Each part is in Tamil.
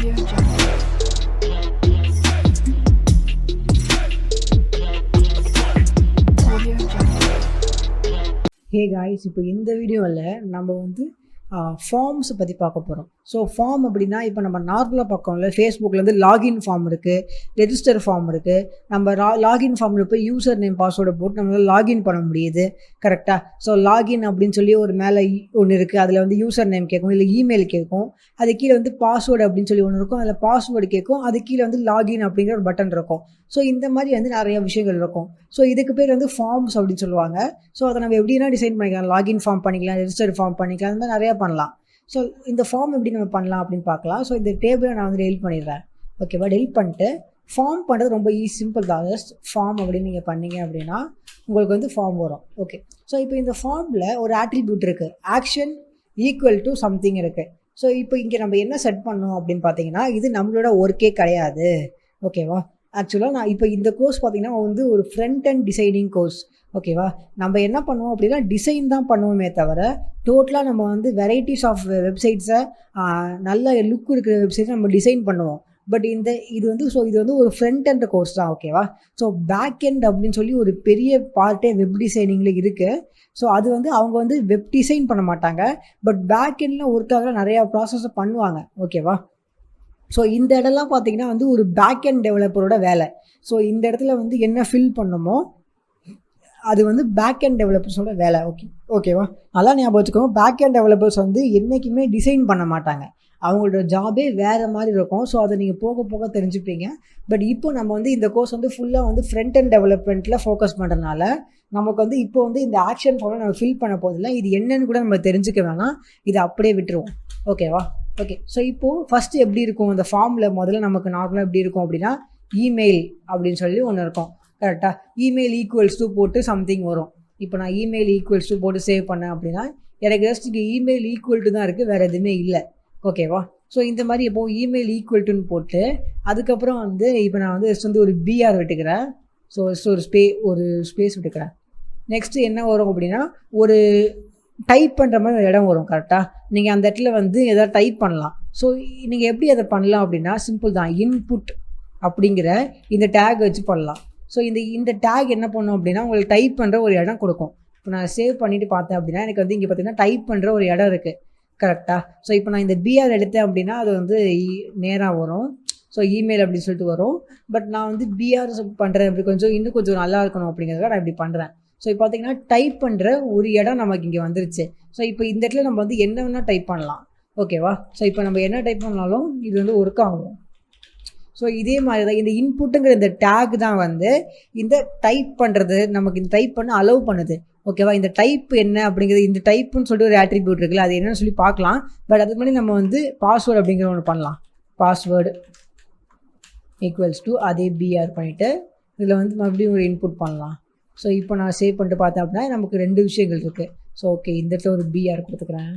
ஹே காய்ஸ் இப்போ இந்த வீடியோவில் நம்ம வந்து ஃபார்ம்ஸை பற்றி பார்க்க போகிறோம் ஸோ ஃபார்ம் அப்படின்னா இப்போ நம்ம நார்மலாக பார்க்கோம்ல ஃபேஸ்புக்லேருந்து லாகின் ஃபார்ம் இருக்குது ரெஜிஸ்டர் ஃபார்ம் இருக்குது நம்ம லா லாகின் ஃபார்மில் போய் யூசர் நேம் பாஸ்வேர்டை போட்டு நம்மளால் லாகின் பண்ண முடியுது. கரெக்டாக ஸோ லாகின் அப்படின்னு சொல்லி ஒரு மேலே ஒன்று இருக்குது அதில் வந்து யூசர் நேம் கேட்கும் இல்லை இமெயில் கேட்கும். அது கீழே வந்து பாஸ்வேர்டு அப்படின்னு சொல்லி ஒன்று இருக்கும். அதில் பாஸ்வேர்டு கேட்கும். அது கீழே வந்து லாகின் அப்படிங்கிற ஒரு பட்டன் இருக்கும். ஸோ இந்த மாதிரி வந்து நிறைய விஷயங்கள் இருக்கும். ஸோ இதுக்கு பேர் வந்து ஃபார்ம்ஸ் அப்படின்னு சொல்லுவாங்க. ஸோ அதை நம்ம எப்படின்னா டிசைன் பண்ணிக்கலாம். லாகின் ஃபார்ம் பண்ணிக்கலாம் ரெஜிஸ்டர் ஃபார்ம் பண்ணிக்கலாம். அந்த மாதிரி நிறையா பண்ணலாம். ஸோ இந்த ஃபார்ம் எப்படி நம்ம பண்ணலாம் அப்படின்னு பார்க்கலாம். ஸோ இந்த டேபிளை நான் வந்து டெலிட் பண்ணிடுறேன். ஓகேவா டெலிட் பண்ணிட்டு ஃபார்ம் பண்ணுறது ரொம்ப ஈஸி சிம்பிள் தான். ஜஸ்ட் ஃபார்ம் அப்படின்னு நீங்கள் பண்ணீங்க அப்படின்னா உங்களுக்கு வந்து ஃபார்ம் வரும். ஓகே ஸோ இப்போ இந்த ஃபார்மில் ஒரு ஆட்ரிபியூட் இருக்குது ஆக்ஷன் ஈக்குவல் டு சம்திங் இருக்குது ஸோ இப்போ இங்கே நம்ம என்ன செட் பண்ணோம் அப்படின்னு பார்த்தீங்கன்னா இது நம்மளோட ஒர்க்கே கிடையாது. ஓகேவா ஆக்சுவலாக நான் இப்போ இந்த கோர்ஸ் பார்த்திங்கன்னா வந்து ஒரு ஃப்ரண்ட் அண்ட் டிசைனிங் கோர்ஸ் ஓகேவா நம்ம என்ன பண்ணுவோம் அப்படின்னா டிசைன் தான் பண்ணுவோமே தவிர டோட்டலாக நம்ம வந்து வெரைட்டிஸ் ஆஃப் வெப்சைட்ஸை நல்ல லுக் இருக்கிற வெப்சைட்ஸை நம்ம டிசைன் பண்ணுவோம். பட் இந்த இது வந்து ஸோ இது வந்து ஒரு ஃப்ரண்ட் அண்ட் கோர்ஸ் தான் ஓகேவா ஸோ பேக் எண்ட் அப்படின்னு சொல்லி ஒரு பெரிய பார்ட்டே வெப் டிசைனிங்கில் இருக்குது ஸோ அது வந்து அவங்க வந்து வெப் டிசைன் பண்ண மாட்டாங்க. பட் பேக் எண்டில் ஒர்க் நிறையா ப்ராசஸை பண்ணுவாங்க ஓகேவா ஸோ இந்த இடம்லாம் பார்த்தீங்கன்னா வந்து ஒரு பேக் அண்ட் டெவலப்பரோட வேலை. ஸோ இந்த இடத்துல வந்து என்ன ஃபில் பண்ணுமோ அது வந்து பேக் அண்ட் டெவலப்பர்ஸோட வேலை ஓகே ஓகேவா நல்லா ஞாபகம் வச்சுக்கோங்க. பேக் அண்ட் டெவலப்பர்ஸ் வந்து என்றைக்குமே டிசைன் பண்ண மாட்டாங்க. அவங்களோட ஜாபே வேறு மாதிரி இருக்கும். ஸோ அதை நீங்கள் போக போக தெரிஞ்சுப்பீங்க. பட் இப்போ நம்ம வந்து இந்த கோர்ஸ் வந்து ஃபுல்லாக வந்து ஃப்ரண்ட் அண்ட் டெவலப்மெண்ட்டில் ஃபோக்கஸ் பண்ணுறதுனால நமக்கு வந்து இப்போ வந்து இந்த ஆக்ஷன் ஃபார்மில் நம்ம ஃபில் பண்ண போதில்லை இது என்னன்னு கூட நம்ம தெரிஞ்சுக்க வேணாம். இதை அப்படியே விட்டுருவோம். ஓகேவா ஓகே ஸோ இப்போது ஃபஸ்ட்டு எப்படி இருக்கும்? அந்த ஃபார்மில் முதல்ல நமக்கு நார்மலாக எப்படி இருக்கும் அப்படின்னா இமெயில் அப்படின்னு சொல்லி ஒன்று இருக்கும். கரெக்டாக இமெயில் ஈக்குவல்ஸ் டூ போட்டு சம்திங் வரும். இப்போ நான் இமெயில் ஈக்குவல்ஸ் டூ போட்டு சேவ் பண்ணேன் அப்படின்னா எனக்கு ஜஸ்ட் இங்கே இமெயில் ஈக்குவல் டு தான் இருக்குது வேறு எதுவுமே இல்லை. ஓகேவா ஸோ இந்த மாதிரி இப்போ இமெயில் ஈக்குவல் டுன்னு போட்டு அதுக்கப்புறம் வந்து இப்போ நான் வந்து ஜஸ்ட் வந்து ஒரு பிஆர் விட்டுக்கிறேன். ஸோ ஜஸ்ட் ஒரு ஸ்பே ஒரு ஸ்பேஸ் விட்டுக்கிறேன். நெக்ஸ்ட்டு என்ன வரும் அப்படின்னா ஒரு டைப் பண்ணுற மாதிரி ஒரு இடம் வரும் கரெக்டாக நீங்கள் அந்த இடத்துல வந்து எதாவது டைப் பண்ணலாம். ஸோ நீங்கள் எப்படி அதை பண்ணலாம் அப்படின்னா சிம்பிள் தான். இன்புட் அப்படிங்கிற இந்த டேக் வச்சு பண்ணலாம். ஸோ இந்த இந்த டேக் என்ன பண்ணும் அப்படின்னா உங்களுக்கு டைப் பண்ணுற ஒரு இடம் கொடுக்கும். இப்போ நான் சேவ் பண்ணிவிட்டு பார்த்தேன் அப்படின்னா எனக்கு வந்து இங்கே பார்த்தீங்கன்னா டைப் பண்ணுற ஒரு இடம் இருக்குது கரெக்டாக ஸோ இப்போ நான் இந்த பிஆர் எடுத்தேன் அப்படின்னா அது வந்து நேராக வரும். ஸோ இமெயில் அப்படின்னு சொல்லிட்டு வரும். பட் நான் வந்து பிஆர் பண்ணுறேன் அப்படி கொஞ்சம் இன்னும் கொஞ்சம் நல்லா இருக்கணும் அப்படிங்கிறதுக்காக நான் இப்படி பண்ணுறேன் ஸோ இப்போ பார்த்தீங்கன்னா டைப் பண்ணுற ஒரு இடம் நமக்கு இங்கே வந்துருச்சு. ஸோ இப்போ இந்த இடத்துல நம்ம வந்து என்ன வேணால் டைப் பண்ணலாம். ஓகேவா ஸோ இப்போ நம்ம என்ன டைப் பண்ணாலும் இது வந்து ஒர்க் ஆகும். ஸோ இதே மாதிரி தான் இந்த இன்புட்டுங்கிற இந்த டேக் தான் வந்து இந்த டைப் பண்ணுறது நமக்கு இந்த டைப் பண்ண அலோவ் பண்ணுது. ஓகேவா இந்த டைப் என்ன அப்படிங்கிறது இந்த டைப்புன்னு சொல்லிட்டு ஒரு ஆட்ரிபியூட் இருக்குல்ல அது என்னன்னு சொல்லி பார்க்கலாம். பட் அதுக்கு முன்னாடி நம்ம வந்து பாஸ்வேர்டு அப்படிங்கிற ஒன்று பண்ணலாம். பாஸ்வேர்டு ஈக்குவல்ஸ் டு அதே பிஆர் பண்ணிவிட்டு இதில் வந்து மறுபடியும் ஒரு இன்புட் பண்ணலாம். ஸோ இப்போ நான் சேவ் பண்ணிட்டு பார்த்தேன் அப்படின்னா நமக்கு ரெண்டு விஷயங்கள் இருக்குது ஸோ ஓகே இந்த இடத்துல ஒரு பிஆர் கொடுத்துக்கிறேன்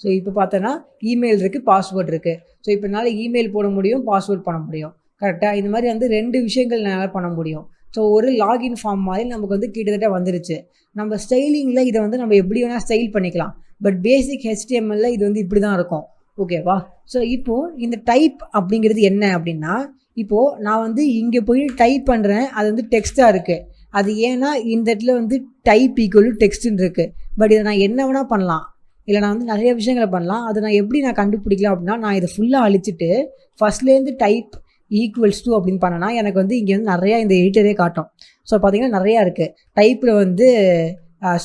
ஸோ இப்போ பார்த்தோன்னா இமெயில் இருக்குது பாஸ்வேர்டு இருக்குது ஸோ இப்போ என்னால் இமெயில் போட முடியும் பாஸ்வேர்ட் பண்ண முடியும். கரெக்டாக இந்த மாதிரி வந்து ரெண்டு விஷயங்கள் என்னால் பண்ண முடியும். ஸோ ஒரு லாகின் ஃபார்ம் மாதிரி நமக்கு வந்து கிட்டத்தட்ட வந்துருச்சு. நம்ம ஸ்டைலிங்கில் இதை வந்து நம்ம எப்படி வேணால் ஸ்டைல் பண்ணிக்கலாம். பட் பேசிக் ஹெச்டிஎம்எல்ல இது வந்து இப்படி தான் இருக்கும் ஓகேவா ஸோ இப்போது இந்த டைப் அப்படிங்கிறது என்ன அப்படின்னா இப்போது நான் வந்து இங்கே போய் டைப் பண்ணுறேன் அது வந்து டெக்ஸ்ட்டாக இருக்குது அது ஏன்னா இந்த இடத்துல வந்து டைப் ஈக்குவல் டெக்ஸ்ட்டுன்னு இருக்குது பட் இதை நான் என்ன வேணால் பண்ணலாம். இல்லை நான் வந்து நிறைய விஷயங்களை பண்ணலாம். அதை நான் எப்படி நான் கண்டுபிடிக்கலாம் அப்படின்னா நான் இதை ஃபுல்லாக அழிச்சிட்டு ஃபஸ்ட்லேருந்து டைப் ஈக்குவல்ஸ் டூ அப்படின்னு பண்ணனா எனக்கு வந்து இங்கே வந்து நிறையா இந்த எடிட்டரே காட்டும். ஸோ பார்த்தீங்கன்னா நிறையா இருக்குது டைப்பில் வந்து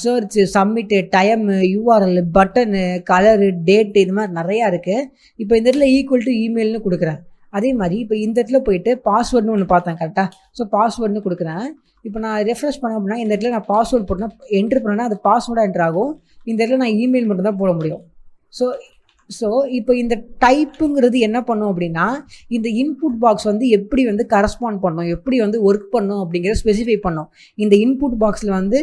search submit time URL button colour date இது மாதிரி நிறையா இருக்குது இப்போ இந்த இடத்துல ஈக்குவல் டு இமெயில்னு கொடுக்குறேன். அதே மாதிரி இப்போ இந்த இடத்துல போயிட்டு பாஸ்வேர்டுன்னு ஒன்று பார்த்தேன் கரெக்டாக ஸோ பாஸ்வேர்டுன்னு கொடுக்குறேன். இப்போ நான் ரெஃப்ரெஷ் பண்ண அப்படின்னா இந்த இடத்துல நான் பாஸ்வேர்டு போட்டேன்னா என்ட்ரு பண்ணேன்னா அது பாஸ்வேர்டாக என்ட்ரு ஆகும். இந்த இடத்துல நான் இமெயில் மட்டும் தான் போட முடியும். ஸோ ஸோ இப்போ இந்த டைப்புங்கிறது என்ன பண்ணும் அப்படின்னா இந்த இன்புட் பாக்ஸ் வந்து எப்படி வந்து கரஸ்பாண்ட் பண்ணும் எப்படி வந்து ஒர்க் பண்ணும் அப்படிங்கிறத ஸ்பெசிஃபை பண்ணும். இந்த இன்புட் பாக்ஸில் வந்து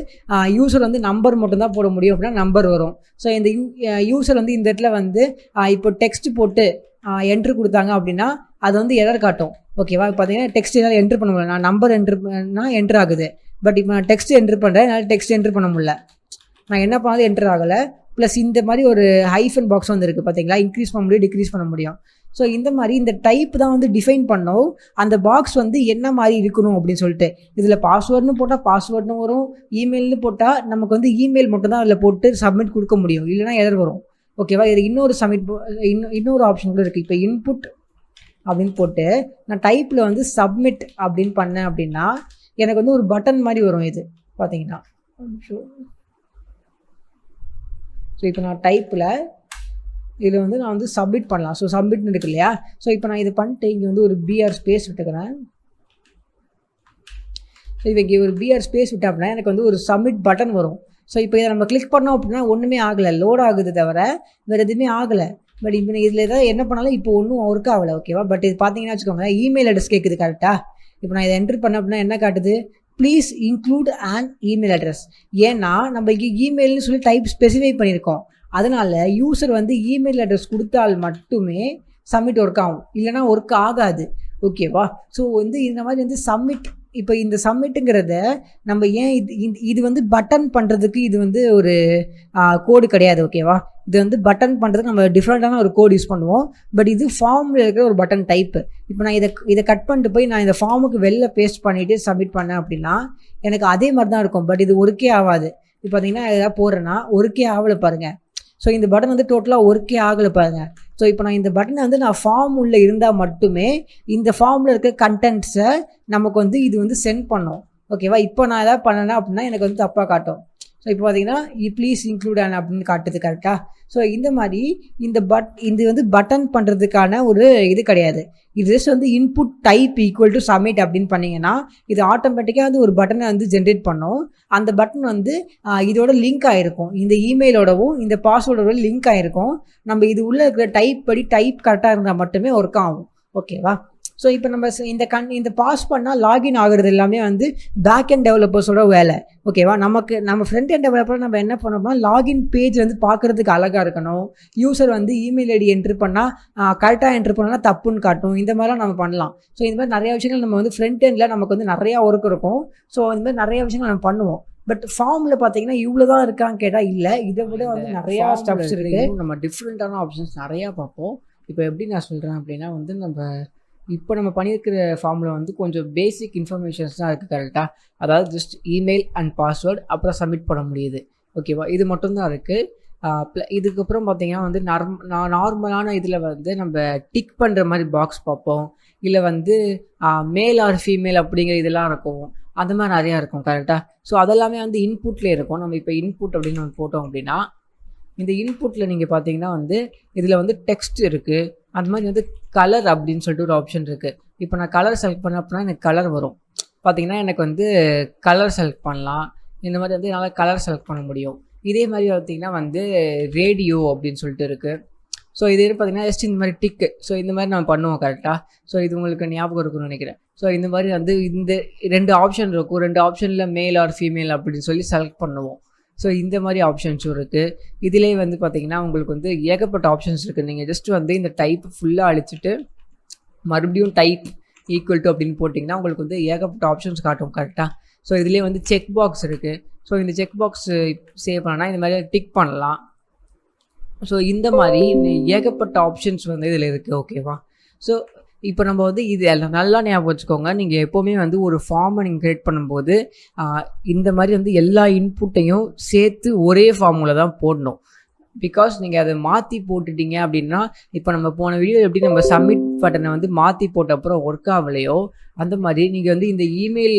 யூசர் வந்து நம்பர் மட்டும்தான் போட முடியும் அப்படின்னா நம்பர் வரும். ஸோ இந்த யூ யூசர் வந்து இந்த இடத்துல வந்து இப்போ டெக்ஸ்ட் போட்டு என்ட்ரு கொடுத்தாங்க அப்படின்னா அது வந்து எரர் காட்டும். ஓகேவா இப்போ பார்த்தீங்கன்னா டெக்ஸ்ட் என்னால் என்ட்ரு பண்ண முடியல. நான் நம்பர் என்ட்ரு பண்ணால் என்ட்ரு ஆகுது. பட் இப்போ நான் டெக்ஸ்ட் என்ட்ரு பண்ணுறேன் என்னால் டெக்ஸ்ட் என்ட்ரு பண்ண முடியல. நான் என்ன பண்ணாலும் என்ட்ரு ஆகலை. ப்ளஸ் இந்த மாதிரி ஒரு ஹைஃபன் பாக்ஸ் வந்து இருக்குது பார்த்தீங்களா இன்க்ரீஸ் பண்ண முடியும் டிக்ரீஸ் பண்ண முடியும். ஸோ இந்த மாதிரி இந்த டைப் தான் வந்து டிஃபைன் பண்ணோம். அந்த பாக்ஸ் வந்து என்ன மாதிரி இருக்கணும் அப்படின்னு சொல்லிட்டு. இதில் பாஸ்வேர்டுன்னு போட்டால் பாஸ்வேர்டுன்னு வரும். இமெயில்னு போட்டால் நமக்கு வந்து இமெயில் மட்டும் தான் அதில் போட்டு சப்மிட் கொடுக்க முடியும். இல்லைனா எதர் வரும். ஓகேவா இது இன்னொரு சப்மிட் இன்னும் இன்னொரு ஆப்ஷன் கூட இருக்குது இப்போ இன்புட் அப்படின்னு போட்டு நான் டைப்பில் வந்து சப்மிட் அப்படின்னு பண்ணேன் அப்படின்னா எனக்கு வந்து ஒரு பட்டன் மாதிரி வரும் இது பார்த்தீங்கன்னா ஸோ இப்போ நான் டைப்பில் இதில் வந்து நான் வந்து சப்மிட் பண்ணலாம். ஸோ சப்மிட்னு இருக்கு இல்லையா? ஸோ இப்போ நான் இது பண்ணிட்டு இங்கே வந்து ஒரு பிஆர் ஸ்பேஸ் விட்டுக்கிறேன். ஸோ இப்போ இங்கே ஒரு பிஆர் ஸ்பேஸ் விட்டேன் அப்படின்னா எனக்கு வந்து ஒரு சப்மிட் பட்டன் வரும். ஸோ இப்போ இதை நம்ம கிளிக் பண்ணோம் அப்படின்னா ஒன்றுமே ஆகலை. லோட் ஆகுது தவிர வேறு எதுவுமே ஆகலை. பட் இப்போ இதில் ஏதாவது என்ன பண்ணாலும் இப்போ ஒன்றும் ஒர்க் ஆகலை ஓகேவா பட் இது பார்த்தீங்கன்னா வச்சுக்கோங்க இமெயில் அட்ரஸ் கேட்குது கரெக்டாக இப்போ நான் இதை என்ட்ரு பண்ண அப்படின்னா என்ன காட்டுது? Please include and email address ஏன்னா நம்ம இங்கே இமெயில்னு சொல்லி டைப் ஸ்பெசிஃபை பண்ணியிருக்கோம். அதனால் யூசர் வந்து இமெயில் அட்ரஸ் கொடுத்தால் மட்டுமே சப்மிட் ஒர்க் ஆகும். இல்லைனா ஒர்க் ஆகாது. ஓகேவா ஸோ வந்து இந்த மாதிரி வந்து சப்மிட் இப்போ இந்த சப்மிட்டுங்கிறத நம்ம ஏன் இது இது வந்து பட்டன் பண்ணுறதுக்கு இது வந்து ஒரு கோடு கிடையாது ஓகேவா இது வந்து பட்டன் பண்ணுறதுக்கு நம்ம டிஃப்ரெண்ட்டான ஒரு கோட் யூஸ் பண்ணுவோம். பட் இது ஃபார்மில் இருக்கிற ஒரு பட்டன் டைப்பு இப்போ நான் இதை இதை கட் பண்ணிட்டு போய் நான் இந்த ஃபார்முக்கு வெளில பேஸ்ட் பண்ணிவிட்டு சப்மிட் பண்ணேன் அப்படின்னா எனக்கு அதே மாதிரி தான் இருக்கும். பட் இது ஒர்க்கே ஆகாது. இப்போ பார்த்தீங்கன்னா எதாவது போடுறேன்னா ஒர்க்கே ஆகலை பாருங்கள் ஸோ இந்த பட்டன் வந்து டோட்டலாக ஒர்க்கே ஆகலை பாருங்கள் ஸோ இப்போ நான் இந்த பட்டனை வந்து நான் ஃபார்ம் உள்ளே இருந்தால் மட்டுமே இந்த ஃபார்மில் இருக்க கண்டென்ட்ஸை நமக்கு வந்து இது வந்து சென்ட் பண்ணும். ஓகேவா இப்போ நான் எதாவது பண்ணேன்னா அப்படின்னா எனக்கு வந்து தப்பாக காட்டும். ஸோ இப்போ பார்த்தீங்கன்னா ப்ளீஸ் இன்க்ளூட் ஆன் அப்படின்னு காட்டுது கரெக்டாக ஸோ இந்த மாதிரி இந்த பட் இது வந்து பட்டன் பண்ணுறதுக்கான ஒரு இது கிடையாது. இது ஜஸ்ட் வந்து input type equal to submit அப்படின்னு பண்ணிங்கன்னா இது ஆட்டோமேட்டிக்காக வந்து ஒரு பட்டனை வந்து ஜென்ரேட் பண்ணும். அந்த பட்டன் வந்து இதோட லிங்க் ஆகிருக்கும் இந்த இமெயிலோடவும் இந்த பாஸ்வேர்டோட லிங்க் ஆகிருக்கும் நம்ம இது உள்ளே இருக்கிற டைப் படி டைப் கரெக்டாக இருந்தால் மட்டுமே ஒர்க் ஆகும். ஓகேவா ஸோ இப்போ நம்ம இந்த கண் இந்த பாஸ் பண்ணால் லாகின் ஆகுறது எல்லாமே வந்து பேக் அண்ட் டெவலப்பர்ஸோட வேலை. ஓகேவா நமக்கு நம்ம ஃப்ரண்ட் அண்ட் டெவலப்பர் நம்ம என்ன பண்ணோம்னா லாகின் பேஜ் வந்து பார்க்குறதுக்கு அழகாக இருக்கணும். யூசர் வந்து இமெயில் ஐடி என்ட்ரு பண்ணால் கரெக்டாக என்ட்ரு பண்ணால் தப்புன்னு காட்டும். இந்த மாதிரிலாம் நம்ம பண்ணலாம். ஸோ இந்த மாதிரி நிறைய விஷயங்கள் நம்ம வந்து ஃப்ரண்ட் எண்டில் நமக்கு வந்து நிறையா ஒர்க் இருக்கும். ஸோ இந்த மாதிரி நிறைய விஷயங்கள் நம்ம பண்ணுவோம். பட் ஃபார்மில் பார்த்தீங்கன்னா இவ்வளோ தான் இருக்கான்னு கேட்டால் இல்லை. இதை விட வந்து நிறையா ஸ்டெப்ஸ் இருக்குது நம்ம டிஃப்ரெண்ட்டான ஆப்ஷன்ஸ் நிறையா பார்ப்போம். இப்போ எப்படி நான் சொல்கிறேன் அப்படின்னா வந்து நம்ம இப்போ நம்ம பண்ணியிருக்கிற ஃபார்மில் வந்து கொஞ்சம் பேசிக் இன்ஃபர்மேஷன்ஸ் தான் இருக்குது கரெக்டாக அதாவது ஜஸ்ட் இமெயில் அண்ட் பாஸ்வேர்டு அப்புறம் சப்மிட் பண்ண முடியுது. ஓகேவா இது மட்டும்தான் இருக்குது இதுக்கப்புறம் பார்த்தீங்கன்னா வந்து நார்ம் நார்மலான இதில் வந்து நம்ம டிக் பண்ணுற மாதிரி பாக்ஸ் பார்ப்போம். இல்லை வந்து மேல் ஆர் ஃபீமேல் அப்படிங்கிற இதெல்லாம் இருக்கும். அந்த மாதிரி நிறையா இருக்கும் கரெக்டாக ஸோ அதெல்லாமே வந்து இன்புட்லேயே இருக்கும். நம்ம இப்போ இன்புட் அப்படின்னு நம்ம போட்டோம் அப்படின்னா இந்த இன்புட்டில் நீங்கள் பார்த்தீங்கன்னா வந்து இதில் வந்து டெக்ஸ்ட் இருக்குது அந்த மாதிரி வந்து கலர் அப்படின்னு சொல்லிட்டு ஒரு ஆப்ஷன் இருக்குது இப்போ நான் கலர் செலக்ட் பண்ண அப்படின்னா எனக்கு கலர் வரும். பார்த்தீங்கன்னா எனக்கு வந்து கலர் செலக்ட் பண்ணலாம். இந்த மாதிரி வந்து என்னால் கலர் செலக்ட் பண்ண முடியும். இதே மாதிரி பார்த்தீங்கன்னா வந்து ரேடியோ அப்படின்னு சொல்லிட்டு இருக்குது ஸோ இது பார்த்தீங்கன்னா ஜஸ்ட் இந்த மாதிரி டிக்கு ஸோ இந்த மாதிரி நம்ம பண்ணுவோம் கரெக்டாக ஸோ இது உங்களுக்கு ஞாபகம் இருக்குன்னு நினைக்கிறேன். ஸோ இந்த மாதிரி வந்து இந்த ரெண்டு ஆப்ஷன் இருக்கும். ரெண்டு ஆப்ஷனில் மேல் ஆர் ஃபீமேல் அப்படின்னு சொல்லி செலக்ட் பண்ணுவோம். ஸோ இந்த மாதிரி ஆப்ஷன்ஸும் இருக்குது இதிலே வந்து பார்த்தீங்கன்னா உங்களுக்கு வந்து ஏகப்பட்ட ஆப்ஷன்ஸ் இருக்குது நீங்கள் ஜஸ்ட் வந்து இந்த டைப் ஃபுல்லாக அழிச்சிட்டு மறுபடியும் டைப் ஈக்குவல் டு அப்படின்னு போட்டிங்கன்னா உங்களுக்கு வந்து ஏகப்பட்ட ஆப்ஷன்ஸ் காட்டும் கரெக்டாக ஸோ இதுலேயே வந்து செக் பாக்ஸ் இருக்குது ஸோ இந்த செக் பாக்ஸ் சேவ் பண்ணால் இந்த மாதிரி டிக் பண்ணலாம். ஸோ இந்த மாதிரி ஏகப்பட்ட ஆப்ஷன்ஸ் வந்து இதில் இருக்குது ஓகேவா ஸோ இப்போ நம்ம வந்து இது எல்லாம் நல்லா ஞாபகம் வச்சுக்கோங்க. நீங்கள் எப்போவுமே வந்து ஒரு ஃபார்மை நீங்கள் க்ரியேட் பண்ணும்போது இந்த மாதிரி வந்து எல்லா இன்புட்டையும் சேர்த்து ஒரே ஃபார்முல தான் போடணும். பிகாஸ் நீங்கள் அதை மாற்றி போட்டுட்டீங்க அப்படின்னா இப்போ நம்ம போன வீடியோ எப்படி நம்ம சப்மிட் பட்டனை வந்து மாற்றி போட்ட அப்புறம் ஒர்க் ஆகலையோ அந்த மாதிரி நீங்கள் வந்து இந்த இமெயில்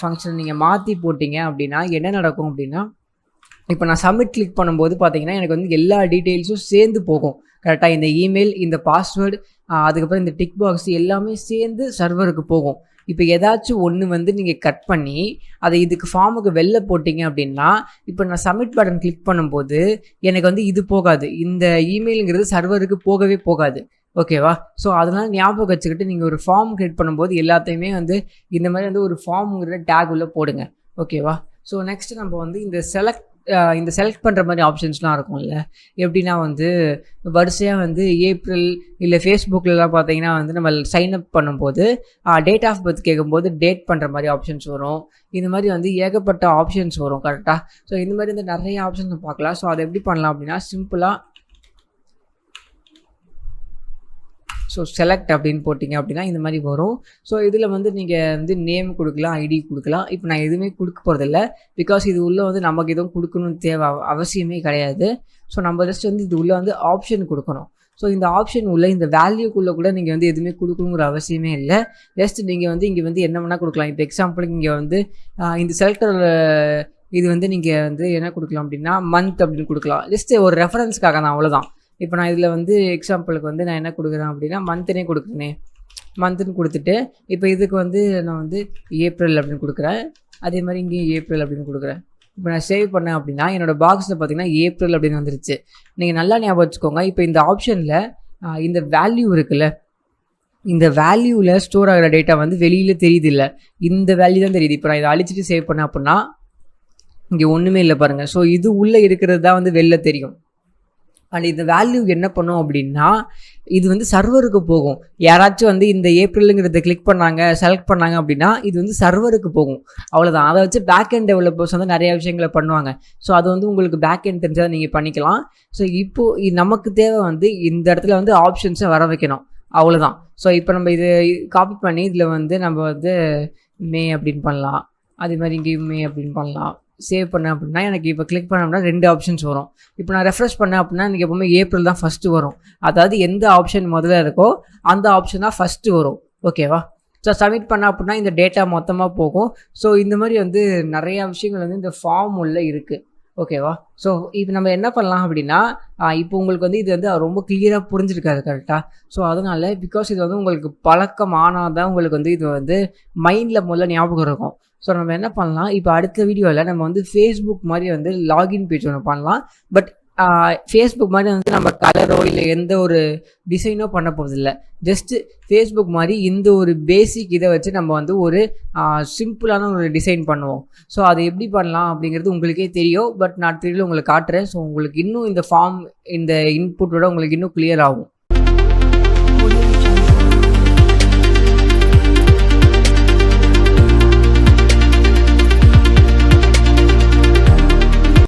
ஃபங்க்ஷன் நீங்கள் மாற்றி போட்டிங்க அப்படின்னா என்ன நடக்கும் அப்படின்னா இப்போ நான் சப்மிட் கிளிக் பண்ணும்போது பார்த்தீங்கன்னா எனக்கு வந்து எல்லா டீட்டெயில்ஸும் சேர்ந்து போகும். கரெக்டாக இந்த இமெயில் இந்த பாஸ்வேர்டு அதுக்கப்புறம் இந்த டிக் பாக்ஸ் எல்லாமே சேர்ந்து சர்வருக்கு போகும். இப்போ ஏதாச்சும் ஒன்று வந்து நீங்கள் கட் பண்ணி அதை இதுக்கு ஃபார்முக்கு வெளில போட்டிங்க அப்படின்னா இப்போ நான் சப்மிட் பட்டன் கிளிக் பண்ணும்போது எனக்கு வந்து இது போகாது. இந்த இமெயிலுங்கிறது சர்வருக்கு போகவே போகாது. ஓகேவா ஸோ அதெல்லாம் ஞாபகம் வச்சுக்கிட்டு நீங்கள் ஒரு ஃபார்ம் கிரியேட் பண்ணும்போது எல்லாத்தையுமே வந்து இந்த மாதிரி வந்து ஒரு ஃபார்முங்கிற டேக் உள்ளே போடுங்க. ஓகேவா ஸோ நெக்ஸ்ட் நம்ம வந்து இந்த செலக்ட் இந்த செலக்ட் பண்ணுற மாதிரி ஆப்ஷன்ஸ்லாம் இருக்கும்ல. எப்படின்னா வந்து வரிசையாக வந்து ஏப்ரல் இல்லை ஃபேஸ்புக்கிலலாம் பார்த்தீங்கன்னா வந்து நம்ம சைன் அப் பண்ணும்போது டேட் ஆஃப் பர்த் கேட்கும்போது டேட் பண்ணுற மாதிரி ஆப்ஷன்ஸ் வரும். இந்த மாதிரி வந்து ஏகப்பட்ட ஆப்ஷன்ஸ் வரும் கரெக்டாக ஸோ இந்த மாதிரி வந்து நிறைய ஆப்ஷன்ஸ் பார்க்கலாம். ஸோ அதை எப்படி பண்ணலாம் அப்படின்னா சிம்பிளாக ஸோ செலக்ட் அப்படின்னு போட்டிங்க அப்படின்னா இந்த மாதிரி வரும். ஸோ இதில் வந்து நீங்கள் வந்து நேம் கொடுக்கலாம் ஐடி கொடுக்கலாம். இப்போ நான் எதுவுமே கொடுக்க போகிறதில்ல பிகாஸ் இது உள்ளே வந்து நமக்கு எதுவும் கொடுக்கணும்னு தேவை அவசியமே கிடையாது. ஸோ நம்ம ஜஸ்ட் வந்து இது உள்ளே வந்து ஆப்ஷன் கொடுக்கணும். ஸோ இந்த ஆப்ஷன் உள்ள இந்த வேல்யூக்குள்ளே கூட நீங்கள் வந்து எதுவுமே கொடுக்கணுங்கிற அவசியமே இல்லை. ஜஸ்ட் நீங்கள் வந்து இங்கே வந்து என்ன வேணால் கொடுக்கலாம். இப்போ எக்ஸாம்பிளுக்கு இங்கே வந்து இந்த செலக்டர் இது வந்து நீங்கள் வந்து என்ன கொடுக்கலாம் அப்படின்னா மந்த் அப்படின்னு கொடுக்கலாம். ஜஸ்ட் ஒரு ரெஃபரன்ஸ்க்காக தான் அவ்வளோதான் இப்போ நான் இதில் வந்து எக்ஸாம்பிளுக்கு வந்து நான் என்ன கொடுக்குறேன் அப்படின்னா மந்த்னே கொடுக்குறேனே. மந்த்துன்னு கொடுத்துட்டு இப்போ இதுக்கு வந்து நான் வந்து ஏப்ரல் அப்படின்னு கொடுக்குறேன். அதே மாதிரி இங்கேயும் ஏப்ரல் அப்படின்னு கொடுக்குறேன். இப்போ நான் சேவ் பண்ணேன் அப்படின்னா என்னோடய பாக்ஸில் பார்த்தீங்கன்னா ஏப்ரல் அப்படின்னு வந்துருச்சு. நீங்கள் நல்லா ஞாபகம் வச்சுக்கோங்க இப்போ இந்த ஆப்ஷனில் இந்த வேல்யூ இருக்குல்ல இந்த வேல்யூவில் ஸ்டோர் ஆகிற டேட்டா வந்து வெளியில் தெரியுது இல்லை இந்த வேல்யூ தான் தெரியுது. இப்போ நான் இதை அழிச்சிட்டு சேவ் பண்ணேன் அப்படின்னா இங்கே ஒன்றுமே இல்லை பாருங்கள் ஸோ இது உள்ளே இருக்கிறது தான் வந்து வெளில தெரியும். அண்ட் இந்த வேல்யூ என்ன பண்ணும் அப்படின்னா இது வந்து சர்வருக்கு போகும். யாராச்சும் வந்து இந்த ஏப்ரலுங்கிறத கிளிக் பண்ணாங்க செலக்ட் பண்ணாங்க அப்படின்னா இது வந்து சர்வருக்கு போகும். அவ்வளோதான் அதை வச்சு பேக் end டெவலப்பர்ஸ் வந்து நிறைய விஷயங்களை பண்ணுவாங்க. ஸோ அது வந்து உங்களுக்கு பேக் end தெரிஞ்சால் நீங்கள் பண்ணிக்கலாம். ஸோ இப்போ நமக்கு தேவை வந்து இந்த இடத்துல வந்து ஆப்ஷன்ஸை வர வைக்கணும். அவ்வளோதான் ஸோ இப்போ நம்ம இது காப்பி பண்ணி இதில் வந்து நம்ம வந்து மே அப்படின்னு பண்ணலாம். அதே மாதிரி இங்கேயும் மே அப்படின்னு பண்ணலாம். சேவ் பண்ணேன் அப்படின்னா எனக்கு இப்போ கிளிக் பண்ணோம்னா ரெண்டு ஆப்ஷன்ஸ் வரும். இப்போ நான் ரெஃப்ரெஷ் பண்ணேன் அப்படின்னா எனக்கு எப்பவுமே ஏப்ரல் தான் ஃபஸ்ட்டு வரும். அதாவது எந்த ஆப்ஷன் முதல்ல இருக்கோ அந்த ஆப்ஷன் தான் ஃபஸ்ட்டு வரும். ஓகேவா ஸோ சப்மிட் பண்ண அப்படின்னா இந்த டேட்டா மொத்தமாக போகும். ஸோ இந்த மாதிரி வந்து நிறையா விஷயங்கள் வந்து இந்த ஃபார்ம் உள்ளே இருக்குது ஓகேவா ஸோ இப்போ நம்ம என்ன பண்ணலாம் அப்படின்னா இப்போ உங்களுக்கு வந்து இது வந்து ரொம்ப கிளியராக புரிஞ்சிருக்காது கரெக்டாக ஸோ அதனால பிகாஸ் இது வந்து உங்களுக்கு பழக்கம் ஆனால் தான் உங்களுக்கு வந்து இது வந்து மைண்டில் முதல்ல ஞாபகம் இருக்கும். ஸோ நம்ம என்ன பண்ணலாம்? இப்போ அடுத்த வீடியோவில் நம்ம வந்து ஃபேஸ்புக் மாதிரி வந்து லாகின் பேஜ் ஒன்று பண்ணலாம். பட் ஃபேஸ்புக் மாதிரி வந்து நம்ம கலரோ இல்லை எந்த ஒரு டிசைனோ பண்ண போகிறதில்ல ஜஸ்ட்டு ஃபேஸ்புக் மாதிரி இந்த ஒரு பேசிக் இதை வச்சு நம்ம வந்து ஒரு சிம்பிளான ஒரு டிசைன் பண்ணுவோம். ஸோ அதை எப்படி பண்ணலாம் அப்படிங்கிறது உங்களுக்கே தெரியும். பட் நான் தெரியல உங்களுக்கு காட்டுறேன். ஸோ உங்களுக்கு இன்னும் இந்த ஃபார்ம் இந்த இன்புட்டோட உங்களுக்கு இன்னும் கிளியர் ஆகும்.